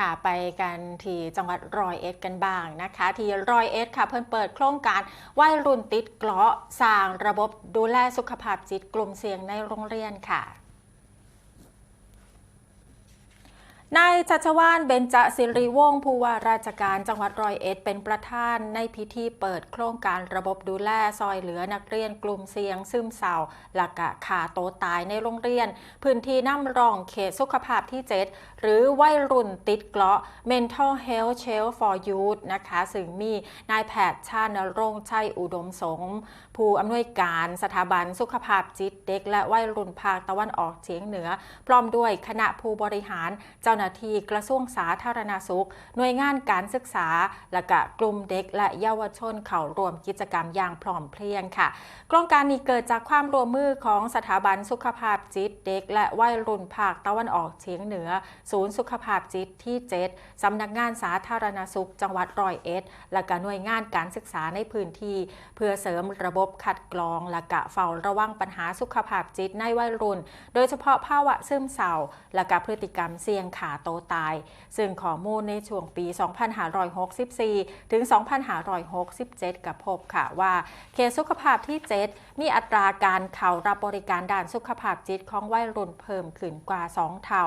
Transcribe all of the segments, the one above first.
ค่ะ ไปกันที่จังหวัดร้อยเอ็ดกันบ้างนะคะ ที่ร้อยเอ็ดค่ะ เพิ่นเปิดโครงการวัยรุ่นติดเกลาะสร้างระบบดูแลสุขภาพจิตกลุ่มเสี่ยงในโรงเรียนค่ะ นายชัชวานเบญจศิริวงศ์ผู้ว่าราชการจังหวัดร้อยเอ็ดเป็นประธานในพิธีเปิดโครงการระบบดูแลซอยเหลือนักเรียนกลุ่มเสี่ยง ซึมเศร้าและกะขาโตตายในโรงเรียน พื้นที่น้ำรองเขตสุขภาพที่ 7 หรือวัยรุ่นติดเกราะ Mental Health Shelf for Youth นะคะซึ่งมีนายแพทย์ชาญรงค์ชัยอุดมสงฆ์ผู้อำนวยการสถาบันสุขภาพจิตเด็ก และวัยรุ่นภาคตะวันออกเฉียงเหนือ พร้อมด้วยคณะผู้บริหารเจ้าหน้าที่กระทรวงสาธารณสุข หน่วยงานการศึกษา และกะกลุ่มเด็กและเยาวชนเข้ารวมกิจกรรมอย่างพร้อมเพรียงค่ะ โครงการนี้เกิดจากความร่วมมือของสถาบันสุขภาพจิตเด็ก และวัยรุ่นภาคตะวันออกเฉียงเหนือ ศูนย์สุขภาพจิตที่ 7 สำนักงานสาธารณสุข จังหวัดร้อยเอ็ด และก็หน่วยงานการศึกษาในพื้นที่ เพื่อเสริมระบบคัดกรอง และกะเฝ้าระวังปัญหาสุขภาพจิตในวัยรุ่น โดยเฉพาะภาวะซึมเศร้าและกะพฤติกรรมเสี่ยงขาโตตาย ซึ่งข้อมูลในช่วงปี 2564 ถึง 2567 กับพบค่ะว่าเขตสุขภาพที่ 7 มีอัตราการเข้ารับบริการด้านสุขภาพจิตของวัยรุ่นเพิ่มขึ้นกว่า 2 เท่า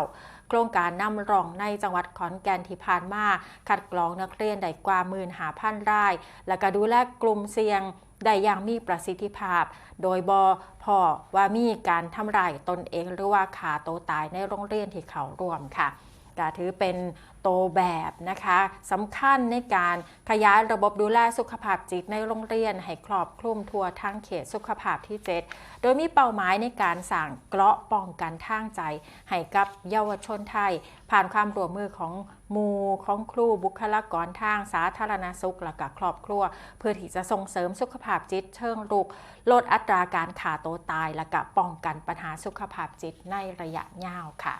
โครงการนำรองในจังหวัดขอนแก่นที่ผ่านมาคัดกรองนักเรียนได้กว่าหมื่นหาพันราย และก็ดูแลกลุ่มเสี่ยงได้อย่างมีประสิทธิภาพ โดยบอพอว่ามีการทำลายตนเองหรือว่าขาโตตายในโรงเรียนที่เขาร่วมค่ะ ก็ถือเป็นโตแบบนะคะสำคัญในการขยายระบบดูแลสุขภาพจิตในโรงเรียน ให้ครอบคลุมทั่วทั้งเขตสุขภาพที่ 7 โดยมีเป้าหมายในการสั่งเกราะป้องกันทางใจ ให้กับเยาวชนไทย ผ่านความร่วมมือของมูของครูบุคลากรทางสาธารณสุขและกับครอบครัว เพื่อที่จะส่งเสริมสุขภาพจิตเชิงรุก ลดอัตราการขาโตตายและกับป้องกันปัญหาสุขภาพจิตในระยะยาวค่ะ